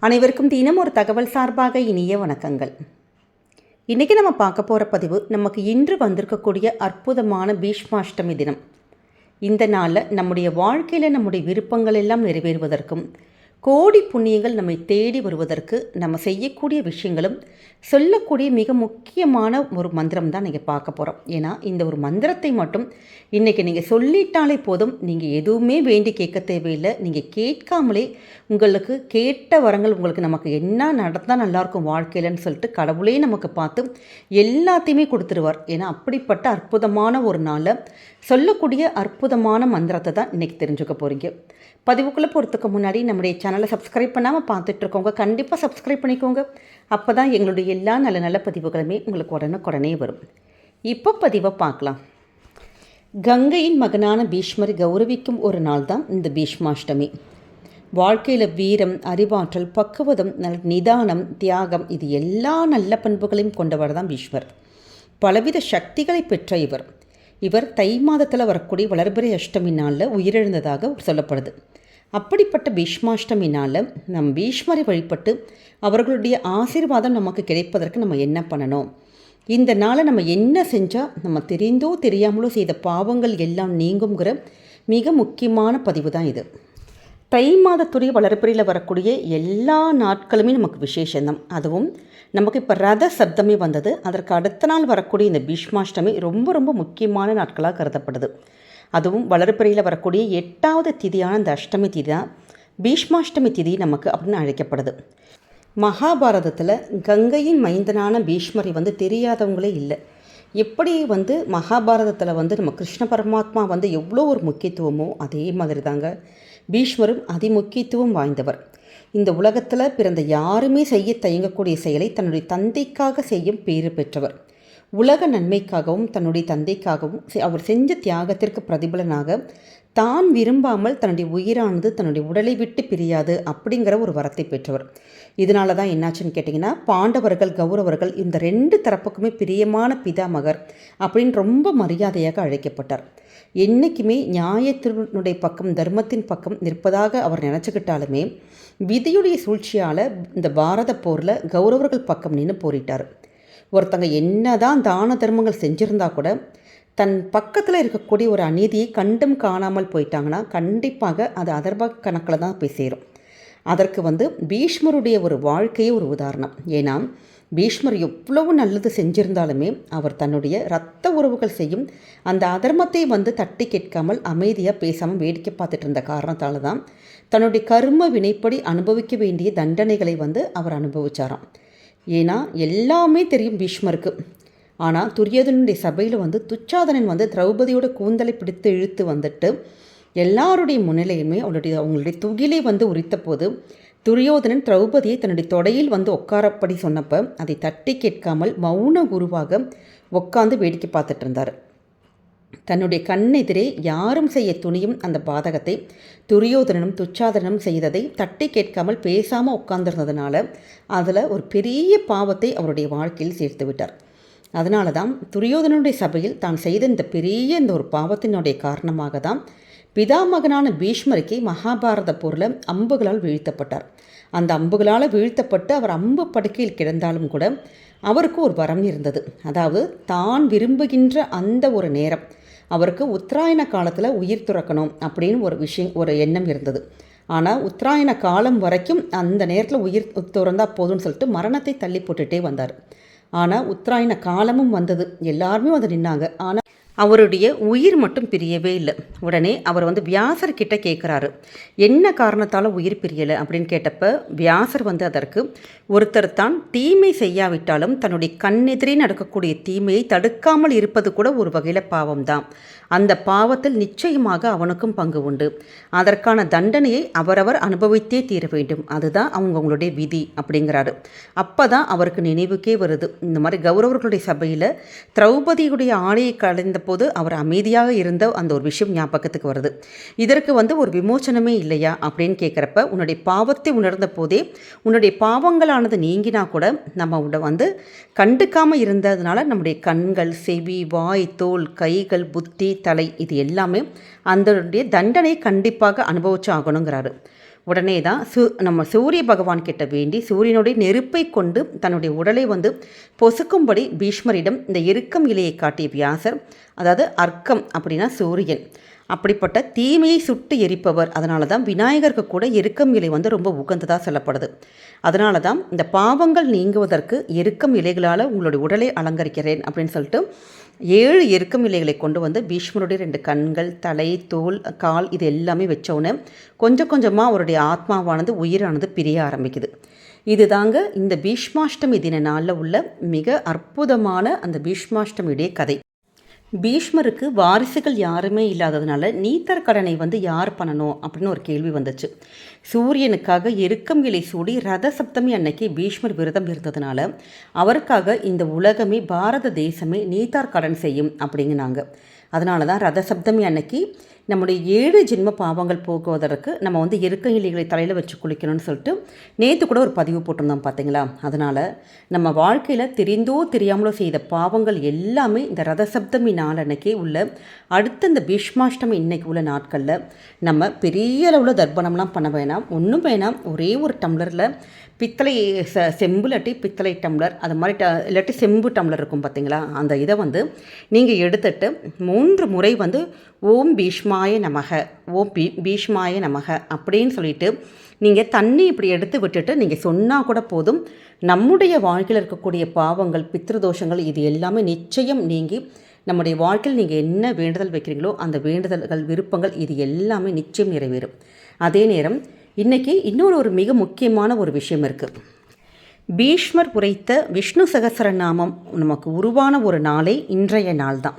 அனைவருக்கும் தினம் ஒரு தகவல் சார்பாக இனிய வணக்கங்கள். இன்றைக்கி நம்ம பார்க்க போகிற பதிவு நமக்கு இன்று வந்திருக்கக்கூடிய அற்புதமான பீஷ்மாஷ்டமி தினம். இந்த நாளில் நம்முடைய வாழ்க்கையில் நம்முடைய விருப்பங்கள் எல்லாம் நிறைவேறுவதற்கும் கோடி புண்ணியங்கள் நம்மை தேடி வருவதற்கு நம்ம செய்யக்கூடிய விஷயங்களும் சொல்லக்கூடிய மிக முக்கியமான ஒரு மந்திரம் தான் நீங்கள் பார்க்க போகிறோம் ஏன்னா இந்த ஒரு மந்திரத்தை மட்டும் இன்றைக்கி நீங்கள் சொல்லிட்டாலே போதும். நீங்கள் எதுவுமே வேண்டி கேட்க தேவையில்லை. நீங்கள் கேட்காமலே உங்களுக்கு கேட்ட வரங்கள் உங்களுக்கு நமக்கு என்ன நடந்தால் நல்லாயிருக்கும் வாழ்க்கையிலன்னு சொல்லிட்டு கடவுளே நமக்கு பார்த்து எல்லாத்தையுமே கொடுத்துருவார். ஏன்னா அப்படிப்பட்ட அற்புதமான ஒரு நாளில் சொல்லக்கூடிய அற்புதமான மந்திரத்தை தான் இன்றைக்கி தெரிஞ்சுக்க போகிறீங்க பதிவுக்குள்ளே போகிறதுக்கு முன்னாடி நம்முடைய சேனலை சப்ஸ்கிரைப் பண்ணாமல் பார்த்துட்ருக்கோங்க. கண்டிப்பாக சப்ஸ்கிரைப் பண்ணிக்கோங்க. அப்போ தான் எங்களுடைய எல்லா நல்ல நல்ல பதிவுகளுமே உங்களுக்கு உடனே வரும். இப்போ பதிவை பார்க்கலாம். கங்கையின் மகனான பீஷ்மரை கௌரவிக்கும் ஒரு நாள் தான் இந்த பீஷ்மாஷ்டமி. வாழ்க்கையில் வீரம் அறிவாற்றல் பக்குவதம் நல் நிதானம் தியாகம் இது எல்லா நல்ல பண்புகளையும் கொண்டவர் தான் பீஷ்மர். பலவித சக்திகளை பெற்ற இவர். இவர் தை மாதத்தில் வரக்கூடிய வளர்பிறை அஷ்டமி நாளில் உயிரிழந்ததாக சொல்லப்படுது. அப்படிப்பட்ட பீஷ்மாஷ்டமி நாளில் நம் பீஷ்மரை வழிபட்டு அவர்களுடைய ஆசீர்வாதம் நமக்கு கிடைப்பதற்கு நம்ம என்ன பண்ணணும்? இந்த நாளை நம்ம என்ன செஞ்சால் நம்ம தெரிந்தோ தெரியாமலோ செய்த பாவங்கள் எல்லாம் நீங்குங்கிற மிக முக்கியமான பதிவு தான் இது. தை மாதத்துடைய வளர்ப்பிறையில் வரக்கூடிய எல்லா நாட்களுமே நமக்கு விசேஷந்தான் அதுவும் நமக்கு இப்போ ரத சப்தமே வந்தது. அதற்கு அடுத்த நாள் வரக்கூடிய இந்த பீஷ்மாஷ்டமி ரொம்ப ரொம்ப முக்கியமான நாட்களாக கருதப்படுது. அதுவும் வளர்ப்பிறையில் வரக்கூடிய எட்டாவது திதியான இந்த அஷ்டமி திதி தான் பீஷ்மாஷ்டமி திதி நமக்கு அப்படின்னு அழைக்கப்படுது. மகாபாரதத்தில் கங்கையின் மைந்தனான பீஷ்மரை வந்து தெரியாதவங்களே இல்லை. எப்படி வந்து மகாபாரதத்தில் வந்து நம்ம கிருஷ்ண பரமாத்மா வந்து எவ்வளோ ஒரு முக்கியத்துவமோ அதே மாதிரி தாங்க பீஷ்மரும் அதிமுக்கியத்துவம் வாய்ந்தவர். இந்த உலகத்தில் பிறந்த யாருமே செய்ய தயங்கக்கூடிய செயலை தன்னுடைய தந்தைக்காக செய்யும் பேறு பெற்றவர். உலக நன்மைக்காகவும் தன்னுடைய தந்தைக்காகவும் அவர் செஞ்ச தியாகத்திற்கு பிரதிபலனாக தான் விரும்பாமல் தன்னுடைய உயிரானது தன்னுடைய உடலை விட்டு பிரியாது அப்படிங்கிற ஒரு வரத்தை பெற்றவர். இதனால தான் என்னாச்சுன்னு கேட்டிங்கன்னா பாண்டவர்கள் கௌரவர்கள் இந்த ரெண்டு தரப்புக்குமே பிரியமான பிதாமகர் அப்படின்னு ரொம்ப மரியாதையாக அழைக்கப்பட்டார். என்றைக்குமே நியாயத்தினுடைய பக்கம் தர்மத்தின் பக்கம் நிற்பதாக அவர் நினச்சிக்கிட்டாலுமே விதியுடைய சூழ்ச்சியால் இந்த பாரத போரில் கௌரவர்கள் பக்கம் நின்று போரிட்டார். ஒருத்தங்க என்ன தான் தான தர்மங்கள் செஞ்சுருந்தா கூட தன் பக்கத்தில் இருக்கக்கூடிய ஒரு அநீதியை கண்டும் காணாமல் போயிட்டாங்கன்னா கண்டிப்பாக அது அதர்ப கணக்கில் தான் போய் சேரும். அதற்கு வந்து பீஷ்மருடைய ஒரு வாழ்க்கையே ஒரு உதாரணம். ஏன்னா பீஷ்மர் எவ்வளவு நல்லது செஞ்சிருந்தாலுமே அவர் தன்னுடைய இரத்த உறவுகள் செய்யும் அந்த அதர்மத்தை வந்து தட்டி கேட்காமல் அமைதியாக பேசாமல் வேடிக்கை பார்த்துட்டு இருந்த காரணத்தால் தான் தன்னுடைய கர்ம வினைப்படி அனுபவிக்க வேண்டிய தண்டனைகளை வந்து அவர் அனுபவிச்சாராம். ஏன்னா எல்லாமே தெரியும் பீஷ்மருக்கு. ஆனால் துரியோதனுடைய சபையில் வந்து துச்சாதனன் வந்து திரௌபதியோட கூந்தலை பிடித்து இழுத்து வந்துட்டு எல்லாருடைய முன்னிலையுமே அவளுடைய அவங்களுடைய துகிலை வந்து உரித்த போது துரியோதனன் திரௌபதியை தன்னுடைய தொடையில் வந்து உட்காரப்படி சொன்னப்போ அதை தட்டி கேட்காமல் மௌன குருவாக உட்காந்து வேடிக்கை பார்த்துட்டு இருந்தார். தன்னுடைய கண்ணெதிரே யாரும் செய்ய துணியும் அந்த பாதகத்தை துரியோதனனும் துச்சாதனனும் செய்ததை தட்டி கேட்காமல் பேசாமல் உட்கார்ந்துருந்ததுனால அதில் ஒரு பெரிய பாவத்தை அவருடைய வாழ்க்கையில் சேர்த்து விட்டார். அதனால தான் துரியோதனனுடைய சபையில் தான் செய்த இந்த பெரிய இந்த ஒரு பாவத்தினுடைய காரணமாக தான் பிதாமகனான பீஷ்மருக்கு மகாபாரத போரில் அம்புகளால் வீழ்த்தப்பட்டார். அந்த அம்புகளால் வீழ்த்தப்பட்டு அவர் அம்பு படுக்கையில் கிடந்தாலும் கூட அவருக்கு ஒரு வரம் இருந்தது. அதாவது தான் விரும்புகின்ற அந்த ஒரு நேரம். அவருக்கு உத்தராயண காலத்தில் உயிர் துறக்கணும் அப்படின்னு ஒரு விஷயம் ஒரு எண்ணம் இருந்தது. ஆனால் உத்தராயண காலம் வரைக்கும் அந்த நேரத்தில் உயிர் துறந்தால் போதும்னு சொல்லிட்டு மரணத்தை தள்ளி போட்டுகிட்டே வந்தார். ஆனால் உத்தராயண காலமும் வந்தது. எல்லாருமே வந்து நின்னாங்க. ஆனால் அவருடைய உயிர் மட்டும் பிரியவே இல்லை. உடனே அவர் வந்து வியாசர் கிட்ட கேட்குறாரு என்ன காரணத்தால் உயிர் பிரியலை அப்படின்னு கேட்டப்ப வியாசர் வந்து அதற்கு ஒருத்தர் தான் தீமை செய்யாவிட்டாலும் தன்னுடைய கண்ணெதிரே நடக்கக்கூடிய தீமையை தடுக்காமல் இருப்பது கூட ஒரு வகையில் பாவம்தான். அந்த பாவத்தில் நிச்சயமாக அவனுக்கும் பங்கு உண்டு. அதற்கான தண்டனையை அவரவர் அனுபவித்தே தீர வேண்டும். அதுதான் அவங்கவுங்களுடைய விதி அப்படிங்கிறாரு. அப்போ தான் அவருக்கு நினைவுக்கே வருது. இந்த மாதிரி கௌரவர்களுடைய சபையில் திரௌபதியுடைய ஆணையை கலைந்த போது அவர் அமைதியாக இருந்த அந்த ஒரு விஷயம் ஞாபகத்துக்கு வருது. இதற்கு வந்து ஒரு விமோச்சனமே இல்லையா அப்படின்னு கேட்குறப்ப உன்னுடைய பாவத்தை உணர்ந்த போதே உன்னுடைய பாவங்களானது நீங்கினா கூட நம்ம வந்து கண்டுக்காமல் இருந்ததுனால நம்முடைய கண்கள் செவி வாய் தோல் கைகள் புத்தி தலை இது எல்லாமே அந்தனுடைய தண்டனை கண்டிப்பாக அனுபவிச்சு ஆகணுங்கிறாரு. உடனே தான் சு நம்ம சூரிய பகவான் கிட்ட வேண்டி சூரியனுடைய நெருப்பை கொண்டு தன்னுடைய உடலை வந்து பொசுக்கும்படி பீஷ்மரிடம் இந்த எருக்கம் இலையை காட்டிய வியாசர் அதாவது அர்க்கம் அப்படின்னா சூரியன் அப்படிப்பட்ட தீமையை சுட்டு எரிப்பவர். அதனால தான் விநாயகருக்கு கூட எருக்கம் இலை வந்து ரொம்ப உகந்ததாக சொல்லப்படுது. அதனால தான் இந்த பாவங்கள் நீங்குவதற்கு எருக்கம் இலைகளால் உங்களுடைய உடலை அலங்கரிக்கிறேன் அப்படின்னு சொல்லிட்டு ஏழு இறுக்கம் இலைகளை கொண்டு வந்து பீஷ்மருடைய ரெண்டு கண்கள் தலை தோல் கால் இது எல்லாமே வச்சோன்னே கொஞ்சம் கொஞ்சமாக அவருடைய ஆத்மாவானது உயிரானது பிரிய ஆரம்பிக்குது. இதுதாங்க இந்த பீஷ்மாஷ்டமி தின நாளில் உள்ள மிக அற்புதமான அந்த பீஷ்மாஷ்டமியுடைய கதை. பீஷ்மருக்கு வாரிசுகள் யாருமே இல்லாததுனால நீத்தர் கடனை வந்து யார் பண்ணணும் அப்படின்னு ஒரு கேள்வி வந்துச்சு. சூரியனுக்காக எருக்கம் இலை சூடி ரத சப்தமி அன்னைக்கு பீஷ்மர் விரதம் இருந்ததுனால அவருக்காக இந்த உலகமே பாரத தேசமே நீத்தார் கடன் செய்யும் அப்படிங்கினாங்க. அதனால தான் ரத சப்தமி அன்னைக்கு நம்முடைய ஏழு ஜென்ம பாவங்கள் போக்குவதற்கு நம்ம வந்து இருக்க இலைகளை தலையில் வச்சு குளிக்கணும்னு சொல்லிட்டு நேற்று கூட ஒரு பதிவு போட்டிருந்தோம் பார்த்தீங்களா அதனால் நம்ம வாழ்க்கையில் தெரிந்தோ தெரியாமலோ செய்த பாவங்கள் எல்லாமே இந்த ரதசப்தமி நாளன்னைக்கே நாள் அன்னைக்கே உள்ள அடுத்த இந்த பீஷ்மாஷ்டமி இன்னைக்கு உள்ள நாட்களில் நம்ம பெரிய அளவில் தர்ப்பணம்லாம் பண்ண வேணாம். ஒன்றும் வேணாம். ஒரே ஒரு டம்ளரில் பித்தளை செ செம்பு இல்லாட்டி பித்தளை டம்ளர் அது மாதிரி ட இல்லாட்டி செம்பு டம்ளர் இருக்கும் பார்த்தீங்களா அந்த இதை வந்து நீங்கள் எடுத்துட்டு மூன்று முறை வந்து ஓம் பீஷ்மாய நமக. ஓம் பீ பீஷ்மாய நமக அப்படின்னு சொல்லிட்டு நீங்கள் தண்ணி இப்படி எடுத்து விட்டுட்டு நீங்கள் சொன்னால் கூட போதும். நம்முடைய வாழ்க்கையில் இருக்கக்கூடிய பாவங்கள் பித்ருதோஷங்கள் இது எல்லாமே நிச்சயம் நீங்கி நம்முடைய வாழ்க்கையில் நீங்கள் என்ன வேண்டுதல் வைக்கிறீங்களோ அந்த வேண்டுதல்கள் விருப்பங்கள் இது எல்லாமே நிச்சயம் நிறைவேறும். அதே நேரம் இன்றைக்கி இன்னொரு ஒரு மிக முக்கியமான ஒரு விஷயம் இருக்குது பீஷ்மர் உரைத்த விஷ்ணு சகசரநாமம் நமக்கு உருவான ஒரு நாளே இன்றைய நாள் தான்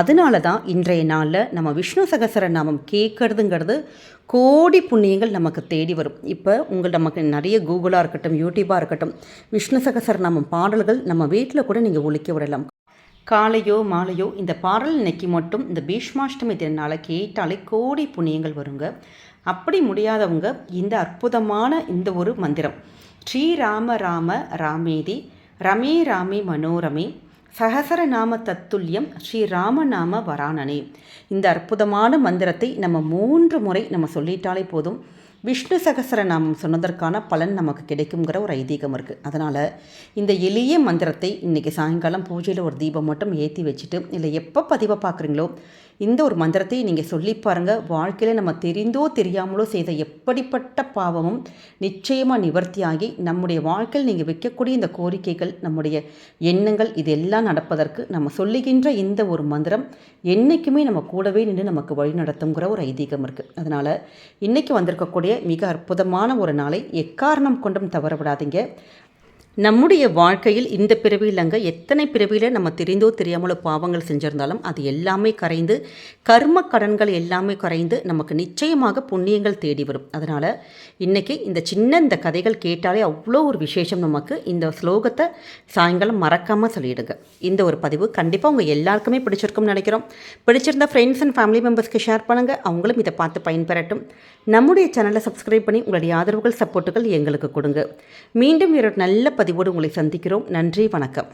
அதனால தான் இன்றைய நாளில் நம்ம விஷ்ணு சகசரநாமம் கேட்கறதுங்கிறது கோடி புண்ணியங்கள் நமக்கு தேடி வரும். இப்போ உங்கள் நமக்கு நிறைய கூகுளாக இருக்கட்டும் யூடியூப்பாக இருக்கட்டும் விஷ்ணு சகசரநாமம் பாடல்கள் நம்ம வீட்டில் கூட நீங்கள் ஒழிக்க விடலாம். காலையோ மாலையோ இந்த பாடல் இன்னைக்கு மட்டும் இந்த பீஷ்மாஷ்டமி திருநாளை கேட்டாலே கோடி புண்ணியங்கள் வருங்க. அப்படி முடியாதவங்க இந்த அற்புதமான இந்த ஒரு மந்திரம். ஸ்ரீராம ராம ராமேதி ரமே ராமே மனோரமே சகசரநாம தத்துல்யம் ஸ்ரீ ராமநாம வரானனே இந்த அற்புதமான மந்திரத்தை நம்ம மூன்று முறை நம்ம சொல்லிட்டாலே போதும். விஷ்ணு சகசரநாமம் சொன்னதற்கான பலன் நமக்கு கிடைக்குங்கிற ஒரு ஐதீகம் இருக்குது அதனால் இந்த எளிய மந்திரத்தை இன்றைக்கி சாயங்காலம் பூஜையில் ஒரு தீபம் மட்டும் ஏற்றி வச்சுட்டு இல்லை எப்போ பதிவை பார்க்குறீங்களோ இந்த ஒரு மந்திரத்தை நீங்கள் சொல்லி பாருங்கள் வாழ்க்கையில் நம்ம தெரிந்தோ தெரியாமலோ செய்த எப்படிப்பட்ட பாவமும் நிச்சயமாக நிவர்த்தியாகி நம்முடைய வாழ்க்கையில் நீங்கள் வைக்கக்கூடிய இந்த கோரிக்கைகள் நம்முடைய எண்ணங்கள் இதெல்லாம் நடப்பதற்கு நம்ம சொல்லுகின்ற இந்த ஒரு மந்திரம் என்றைக்குமே நம்ம கூடவே நின்று நமக்கு வழி நடத்துங்கிற ஒரு ஐதீகம் இருக்குது அதனால் இன்றைக்கி வந்திருக்கக்கூடிய மிக அற்புதமான ஒரு நாளை எக்காரணம் கொண்டும் தவற விடாதீங்க நம்முடைய வாழ்க்கையில் இந்த பிறவியிலங்க எத்தனை பிறவியில் நம்ம தெரிந்தோ தெரியாமலோ பாவங்கள் செஞ்சுருந்தாலும் அது எல்லாமே கரைந்து கர்ம கடன்கள் எல்லாமே கரைந்து நமக்கு நிச்சயமாக புண்ணியங்கள் தேடி வரும். அதனால் இன்றைக்கி இந்த சின்ன இந்த கதைகள் கேட்டாலே அவ்வளோ ஒரு விசேஷம் நமக்கு. இந்த ஸ்லோகத்தை சாயங்காலம் மறக்காமல் சொல்லிவிடுங்க இந்த ஒரு பதிவு கண்டிப்பாக உங்கள் எல்லாருக்குமே பிடிச்சிருக்கும்னு நினைக்கிறோம். பிடிச்சிருந்த ஃப்ரெண்ட்ஸ் அண்ட் ஃபேமிலி மெம்பர்ஸ்க்கு ஷேர் பண்ணுங்கள் அவங்களும் இதை பார்த்து பயன்பெறட்டும். நம்முடைய சேனலை சப்ஸ்கிரைப் பண்ணி உங்களுடைய ஆதரவுகள் சப்போர்ட்டுகள் எங்களுக்கு கொடுங்க. மீண்டும் ஒரு நல்ல பதிவோடு உங்களை சந்திக்கிறோம். நன்றி வணக்கம்.